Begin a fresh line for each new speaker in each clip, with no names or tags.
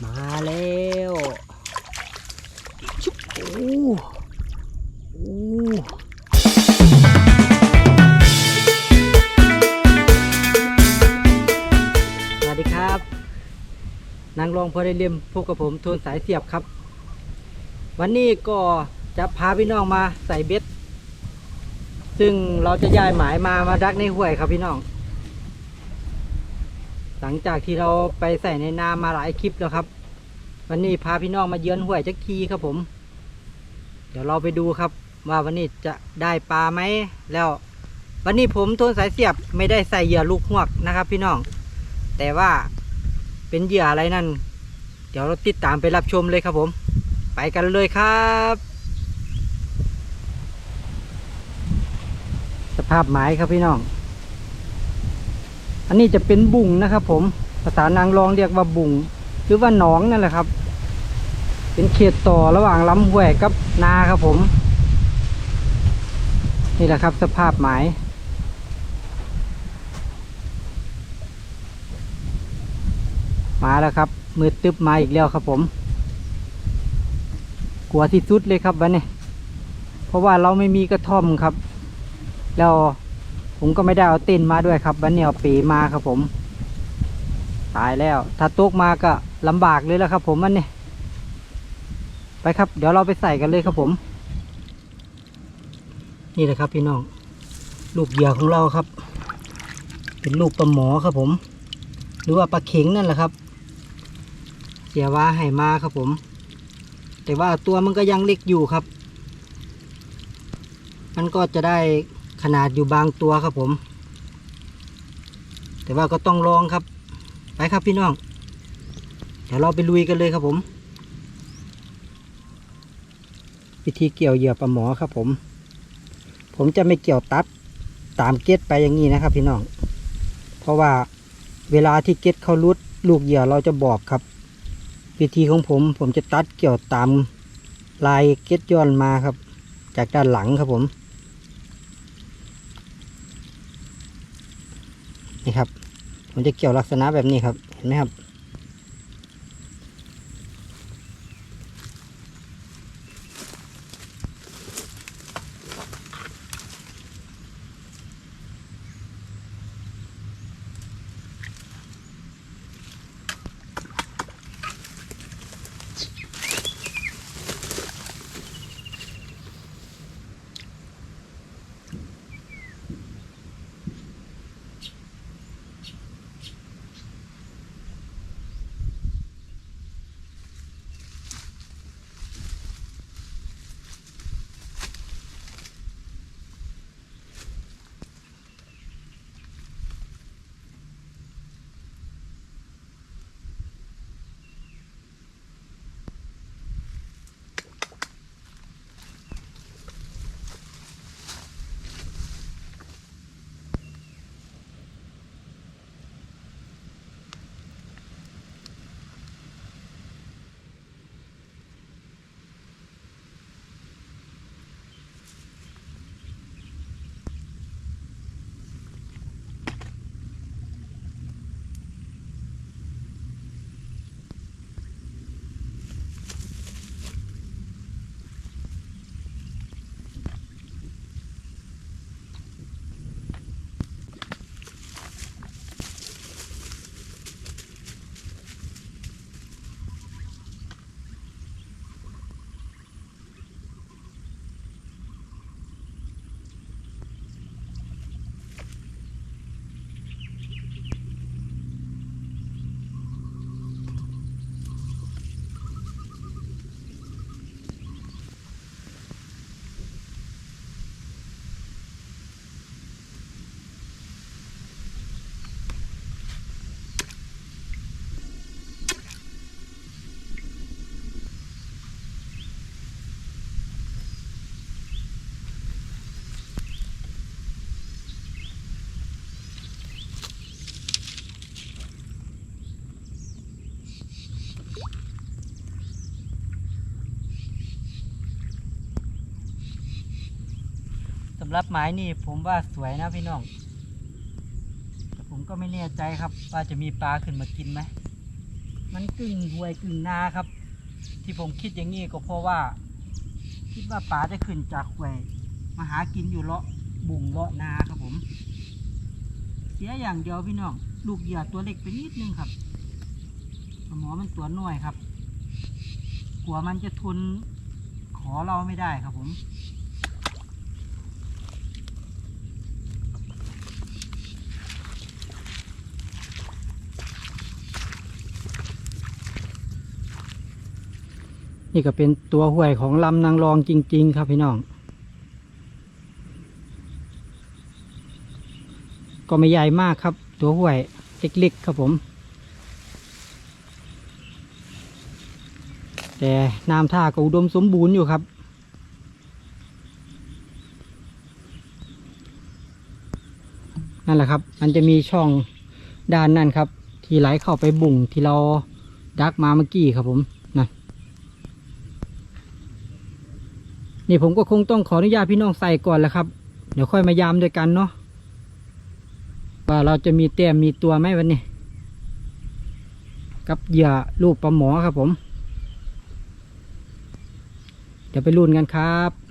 มาแล้วชุบโอ้โอ้สวัสดีครับนางรองพอได้เรียมพบกับผมโทนสายเสียบครับ วันนี้ก็จะพาพี่น้องมาใส่เบ็ด ซึ่งเราจะย้ายหมายมามาดักในห้วยครับพี่น้อง หลังจากที่เราไปใส่ในนามาหลายคลิปแล้วครับ วันนี้พาพี่น้องมาเยือนห้วยจักคีครับผม เดี๋ยวเราไปดูครับ ว่าวันนี้จะได้ปลาไหมแล้ว วันนี้ผมโทนสายเสียบไม่ได้ใส่เหยื่อลูกหวกนะครับ พี่น้อง แต่ว่าเป็นเหยื่ออะไรนั่น เดี๋ยวเราติดตามไปรับชมเลยครับผม ไปกันเลยครับสภาพไม้ครับพี่น้อง อันนี้จะเป็นบุ่งนะครับผมภาษานางรองเรียกว่าบุ่ง หรือว่าหนองนั่นแหละครับ เป็นเขตต่อระหว่างลำห้วยกับนาครับผม นี่แหละครับสภาพไม้มาแล้วครับ มือตึบมาอีกแล้วครับผม กลัวที่สุดเลยครับวันนี้เพราะว่าเราไม่มีกระท่อมครับ แล้ว ผมก็ไม่ได้เอาต้นมาด้วยครับวันนี้เอาปีมาครับผม ตายแล้ว ถ้าตกมาก็ลำบากเลยแล้วครับ ผมมันนี่ไปครับ เดี๋ยวเราไปใส่กันเลยครับผม นี่แหละครับพี่น้อง ลูกเหยื่อของเราครับ เป็นลูกปลาหมอครับผม หรือว่าปลาเข็งนั่นแหละครับ เสียว่าให้มาครับผม แต่ว่าตัวมันก็ยังเล็กอยู่ครับ มันก็จะได้ ขนาดอยู่บางตัวครับผม แต่ว่าก็ต้องลองครับ ไปครับพี่น้อง เดี๋ยวเราไปลุยกันเลยครับผม วิธีเกี่ยวเหยื่อปลาหมอครับผม ผมจะไม่เกี่ยวตัดตามเก็ตไปอย่างนี้นะครับพี่น้อง เพราะว่าเวลาที่เก็ตเขารุดลูกเหยื่อเราจะบอกครับ วิธีของผมผมจะตัดเกี่ยวตามลายเก็ตย้อนมาครับ จากด้านหลังครับผม นี่ครับ มันจะเกี่ยวลักษณะแบบนี้ครับ เห็นไหมครับ รับไม้นี่ผมว่าสวยนะพี่น้อง แต่ผมก็ไม่แน่ใจครับ ว่าจะมีปลาขึ้นมากินไหม มันกึ่งหวยกึ่งนาครับ ที่ผมคิดอย่างนี้ก็เพราะว่า คิดว่าปลาจะขึ้นจากหวยมาหากินอยู่เลาะบุ่งเลาะนาครับผม เสียอย่างเดียวพี่น้อง ลูกเหยื่อตัวเล็กไปนิดนึงครับหมอมันตัวน้อยครับ กลัวมันจะทนขอเราไม่ได้ครับผม นี่ก็เป็นตัวห่วยของลำนางรองจริง ๆ ครับพี่น้อง ก็ไม่ใหญ่มากครับ ตัวห่วยเล็กๆครับผม แต่น้ำท่าก็อุดมสมบูรณ์อยู่ครับนั่นแหละครับ มันจะมีช่องด้านนั่นครับ ที่ไหลเข้าไปบุ่งที่เราดักมาเมื่อกี้ครับผม นี่ผมก็คงต้องขออนุญาตพี่น้องใส่ก่อนแหล้วครับ เดี๋ยวค่อยมายามด้วยกันเนาะว่าเราจะมีแต้มมีตัวไหมวันนี้ กับเหยื่อลูกปลาหมอครับผม เดี๋ยวไปลุ้นกันครับ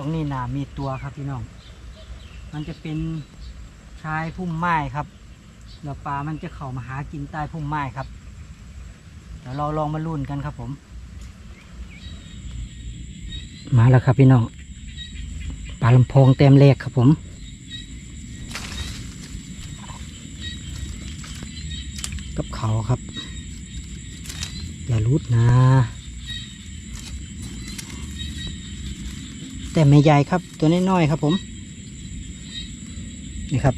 รงนี้นามีตัวครับพี่น้อง มันจะเป็นชายพุ่มไม้ครับแล้วปลามันจะเข้ามาหากินใต้พุ่มไม้ครับเดี๋ยวเราลองมาลุ้นกันครับผม มาแล้วครับพี่น้องปลาลำโพงเต็มเลกครับผมกับเขาครับ อย่ารุดนะ แต่ไม่ใหญ่ครับ ตัวน้อยๆครับผม นี่ครับ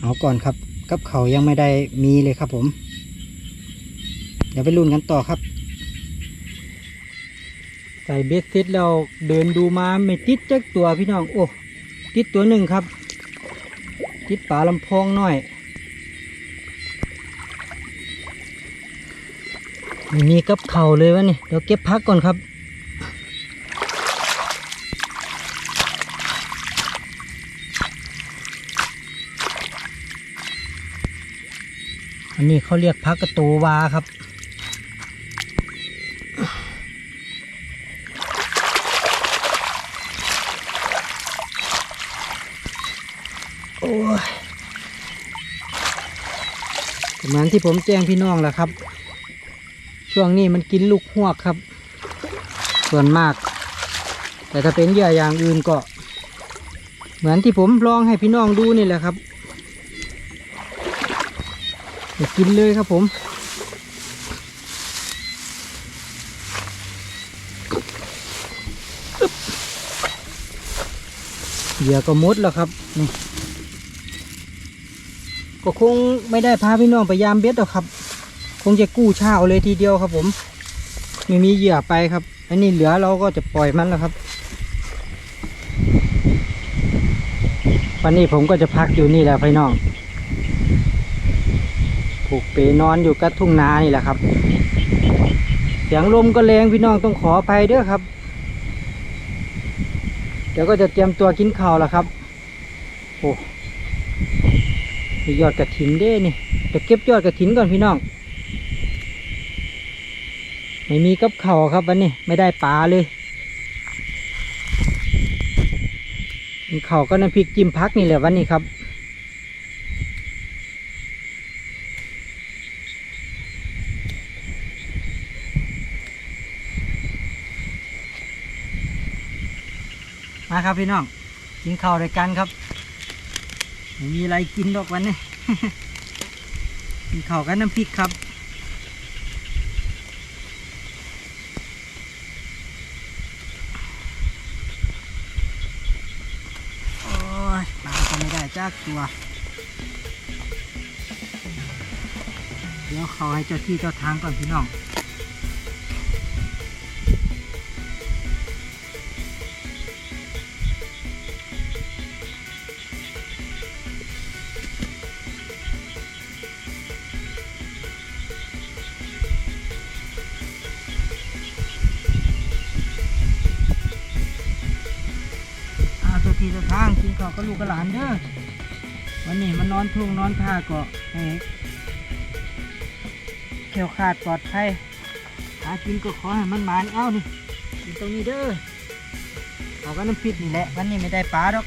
เอาก่อนครับ กับเขายังไม่ได้มีเลยครับผม เดี๋ยวไปลุ้นกันต่อครับ ใส่เบสเซ็ตแล้วเดินดูมาไม่ติดจักตัวพี่น้อง โอ้ ติดตัวหนึ่งครับ ติดปลาลำพองน้อย ไม่มีกับเข่าเลยวะนี่เดี๋ยวเก็บพักก่อนครับ อันนี้เขาเรียกพักกระตูวาครับโอ้ยเหมือนที่ผมแจ้งพี่น้องแล้วครับ ช่วงนี้มันกินลูกหวกครับ ส่วนมาก แต่ถ้าเป็นเหยื่ออย่างอื่นก็ เหมือนที่ผมลองให้พี่น้องดูนี่แหละครับกินเลยครับผมเหยื่อก็มดแล้วครับนี่ก็คงไม่ได้พาพี่น้องไปยามเบ็ดหรอกครับ คงจะกู้เช่าเลยทีเดียวครับผม ไม่มีเหยื่อไปครับ อันนี้เหลือเราก็จะปล่อยมันแล้วครับ วันนี้ผมก็จะพักอยู่นี่แหละพี่น้องผูกเปนอนอยู่กับทุ่งนานี่แหละครับ เสียงลมก็แรงพี่น้องต้องขออภัยเด้อครับ เดี๋ยวก็จะเตรียมตัวกินข้าวแล้วครับ โอ้มียอดกระถินเด้นี่จะเก็บยอดกระถินก่อนพี่น้อง ไม่มีกับเข่าครับวันนี้ไม่ได้ปลาเลยเข่าก็น้ำพริกจิ้มพักนี่แหละวันนี้ครับมาครับพี่น้องกินข้าวด้วยกันครับไม่มีอะไรกินดอกวันนี้ กินข้าวกับน้ำพริกครับ จากตัว เดี๋ยวเขาให้เจ้าที่เจ้าทางก่อนพี่น้องอาเจ้าที่เจ้าทางกินข้าวก็ลูกกับหลานเด้อ วันนี้มันนอนทุ่งนอนท่าก็ให้เขียวขาดปลอดภัยหากินก็ขอให้มันหมานเอ้านี่กินตรงนี้เด้อเอาก็น้ำพริกนี่แหละวันนี้ไม่ได้ปลาดอก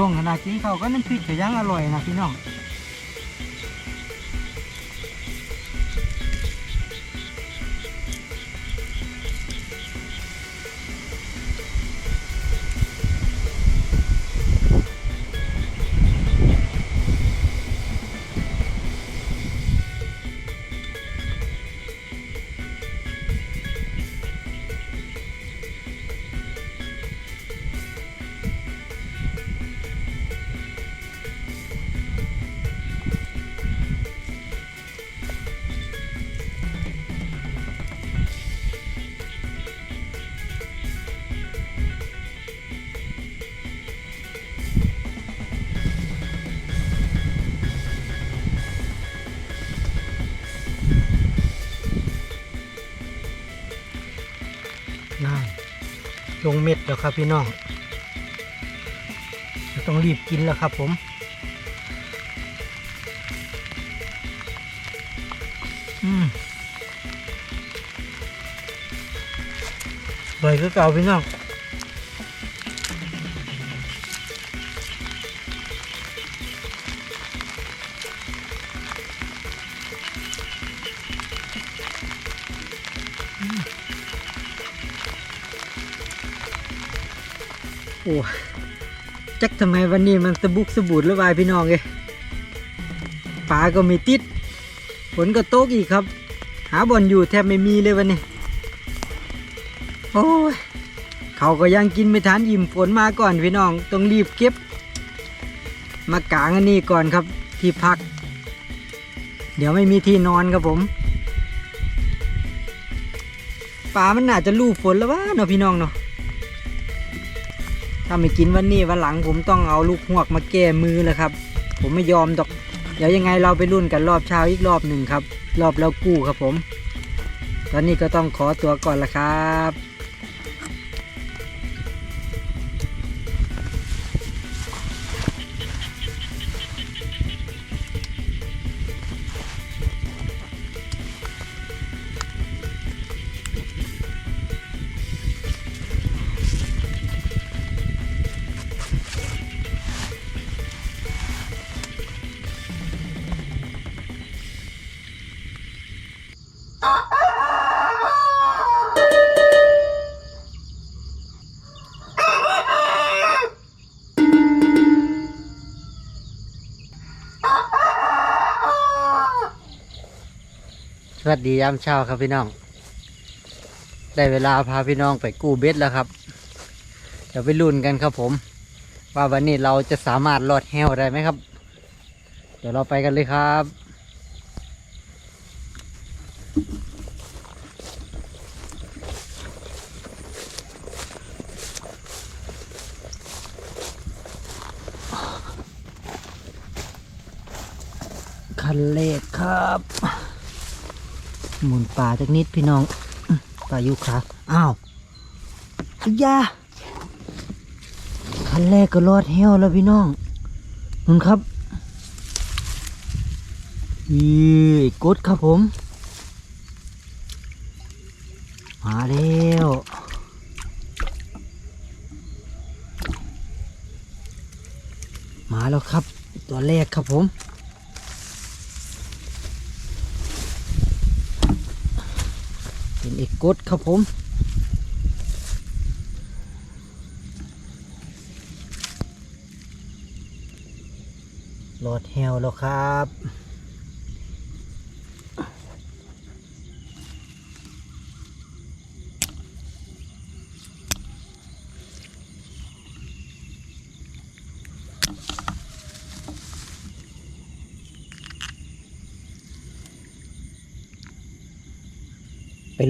ช่วงขนาดกินข้าวก็น้ำพริกก็ยังอร่อยนะพี่น้อง ลงเม็ดแล้วครับพี่น้องจะต้องรีบกินแล้วครับผมอืมอร่อยก็เก่าพี่น้อง จักทำไมวันนี้มันสะบุกสะบูดระบายพี่น้องเลยปลาก็ไม่ติดฝนก็ตกอีกครับ หาบ่อนอยู่แทบไม่มีเลยวันนี้โอ้ยเขาก็ยังกินไม่ทันอิ่มฝนมาก่อนพี่น้องต้องรีบเก็บ มากางอันนี้ก่อนครับที่พัก เดี๋ยวไม่มีที่นอนครับผมปลามันน่าจะลู่ฝนแล้ววะเนาะพี่น้องเนาะ ถ้าไม่กินวันนี้วันหลังผมต้องเอาลูกหวกมาแก้มือแลยครับ ผมไม่ยอมดอก เดี๋ยวยังไงเราไปรุ่นกันรอบเช้าอีกรอบหนึ่งครับ รอบแล้วกู้ครับผม ตอนนี้ก็ต้องขอตัวก่อนละครับ วัสดียามเช้าครับพี่น้อง ได้เวลาพาพี่น้องไปกู้เบ็ดแล้วครับ เดี๋ยวไปลุ้นกันครับผม ว่าวันนี้เราจะสามารถรอดแฮวได้ไหมครับ เดี๋ยวเราไปกันเลยครับคันเลขครับ หมุนป่าจากนิดพี่น้องอื้อป่ายุครับอ้าวอยาคันแรกก็รอดเฮวแล้วพี่น้องนุ่นครับอีกดครับผม มาแล้วมาแล้วครับ ตัวแรกครับผม เป็นเอกกดครับผมโหลดแฮวแล้วครับ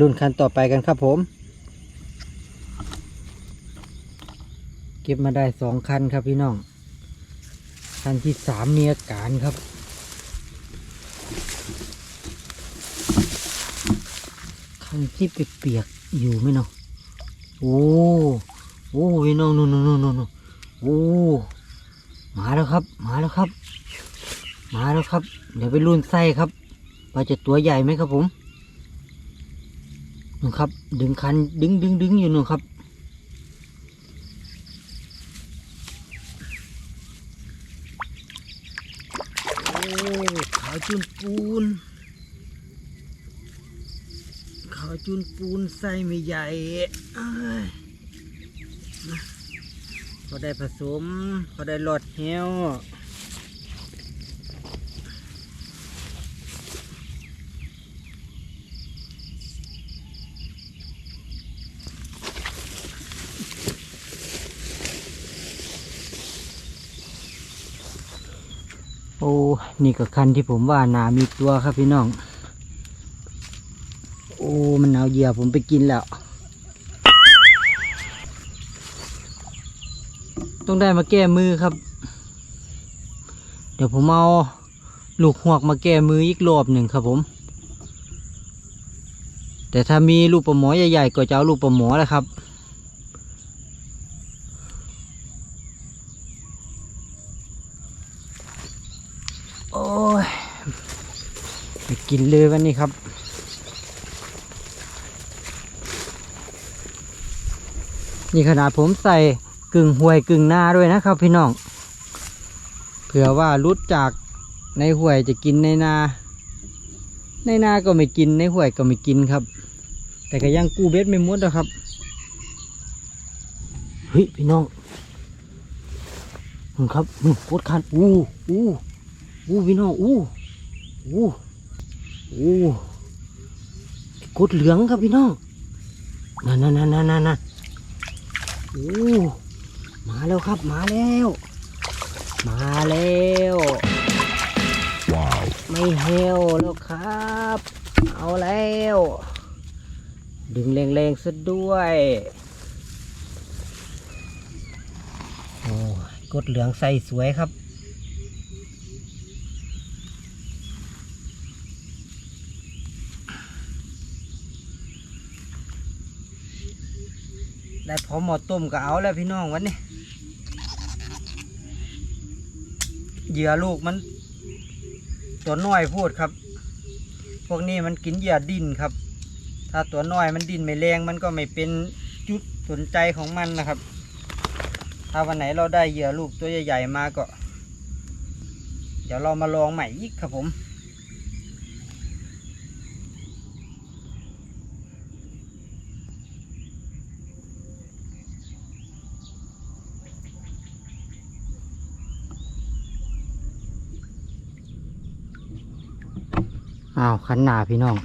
รุ่นคันต่อไปกันครับผม เก็บมาได้สองคันครับพี่น้อง คันที่สามมีอาการครับ คันที่เปียกๆอยู่ไหมเนาะโอ้โอ้พี่น้องนู่นนู่นนู่นนู่นโอ้มาแล้วครับ มาแล้วครับ มาแล้วครับ เดี๋ยวไปรุ่นไส้ครับว่าจะตัวใหญ่ไหมครับผม นู่นครับ ดึงคันดึงดึงดึงอยู่นู่นครับ โอ้ขาวจุนปูน ขาวจุนปูนไส้ไม่ใหญ่เอ้ยนะพอได้ผสม พอได้หลอดเหี้ยว อ้นี่ก็คันที่ผมว่านามีตัวครับพี่น้อง โอ้มันเอาเหยื่อผมไปกินแล้ว ต้องได้มาแก้มือครับ เดี๋ยวผมเอาลูกหวกมาแก้มืออีกรอบหนึ่งครับผม แต่ถ้ามีลูกปลาหมอใหญ่ๆก็จะเอาลูกปลาหมอแหละครับ โอ้ยไป กินเลยวันนี้ครับ นี่ขนาดผมใส่กึ่งห่วยกึ่งหน้าด้วยนะครับ พี่น้องเผื่อว่ารุดจากในห่วยจะกินในนา ในนาก็ไม่กินในห่วยก็ไม่กินครับ แต่ก็ยังกู้เบ็ดไม่มดนะครับเฮ้ยพี่น้องนู่ครับโคตรคันอู้อู้อู้พี่น้องอู้อู้ อู้กดเหลืองครับพี่น้องนั่นนั่นนั่นนั่นนั่นนั่นอู้มาแล้วครับมาแล้ว มาแล้ว
ว้าว
ไม่เฮวแล้วครับ เอาแล้ว ดึงแรงๆซะด้วยโอ้กดเหลืองใส่สวยครับ พอหมอต้มก็เอาแล้วพี่น้องวันนี้เหยื่อลูกมัน ตัวน้อยพูดครับ พวกนี้มันกินเหยื่อดินครับ ถ้าตัวน้อยมันดินไม่แรงมันก็ไม่เป็นจุดสนใจของมันนะครับ ถ้าวันไหนเราได้เหยื่อลูกตัวใหญ่ๆมาก็ เดี๋ยวเรามาลองใหม่อีกครับผม อ้าวขันหนาพี่น้อง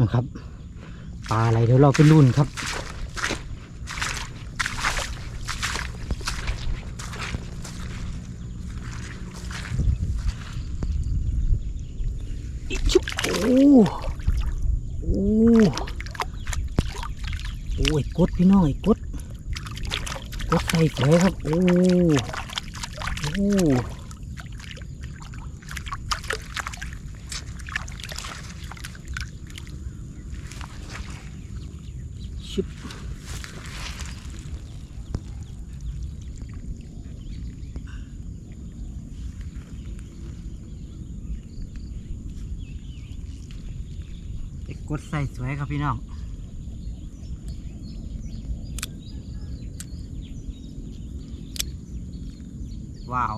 นะครับปลาอะไรเดี๋ยวเราไปรุ่นครับชุบโอ้โอ้โอ้ยกดพี่น้องไอ้กดกดใส่สวยครับ โอ้โอ้ ชิบไปก ดใส่สวยครับพี่น้องว้าว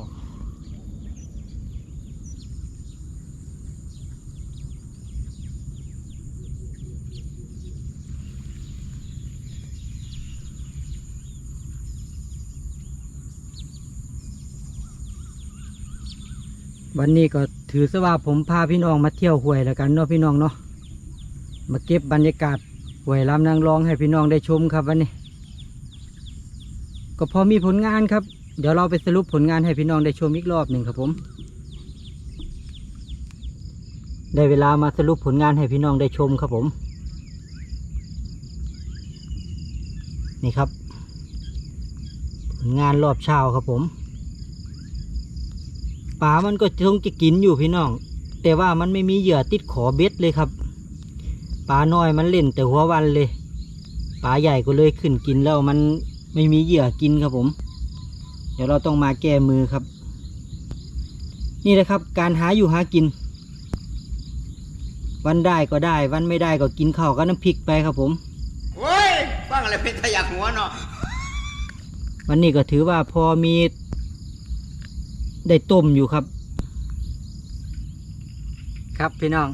วันนี้ก็ถือซะว่าผมพาพี่น้องมาเที่ยวห้วยแล้วกันเนาะพี่น้องเนาะ มาเก็บบรรยากาศหวยลำนางรองให้พี่น้องได้ชมครับวันนี้ ก็พอมีผลงานครับ เดี๋ยวเราไปสรุปผลงานให้พี่น้องได้ชมอีกรอบหนึ่งครับผม ได้เวลามาสรุปผลงานให้พี่น้องได้ชมครับผม นี่ครับ ผลงานรอบเช้าครับผมปลามันก็คงจะกินอยู่พี่น้อง แต่ว่ามันไม่มีเหยื่อติดขอเบ็ดเลยครับ ปลาน้อยมันเล่นแต่หัววันเลย ปลาใหญ่ก็เลยขึ้นกินแล้วมันไม่มีเหยื่อกินครับผม เดี๋ยวเราต้องมาแก้มือครับ นี่แหละครับ การหาอยู่หากิน วันได้ก็ได้ วันไม่ได้ก็กินข้าวกับน้ำพริกไปครับผม
เว้ยฟังอะไรเป็นขยักหัวเนาะ
วันนี้ก็ถือว่าพอมี ได้ต้มอยู่ครับ ครับพี่น้อง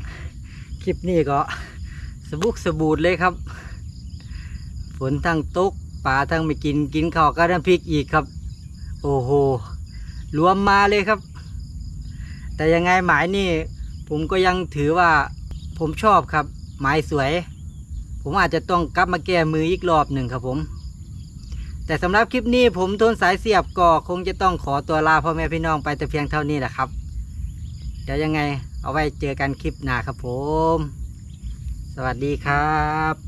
คลิปนี้ก็ สบุกสบูดเลยครับ ฝนทั้งตกปลาทั้งไม่กินกินข้าวกับน้ำพริกอีกครับ โอ้โหรวมมาเลยครับ แต่ยังไงหมายนี่ ผมก็ยังถือว่าผมชอบครับ หมายสวย ผมอาจจะต้องกลับมาแก้มืออีกรอบหนึ่งครับผม แต่สำหรับคลิปนี้ผมทนสายเสียบก็คงจะต้องขอตัวลาพ่อแม่พี่น้องไปแต่เพียงเท่านี้แหละครับ เดี๋ยวยังไงเอาไว้เจอกันคลิปหน้าครับผม สวัสดีครับ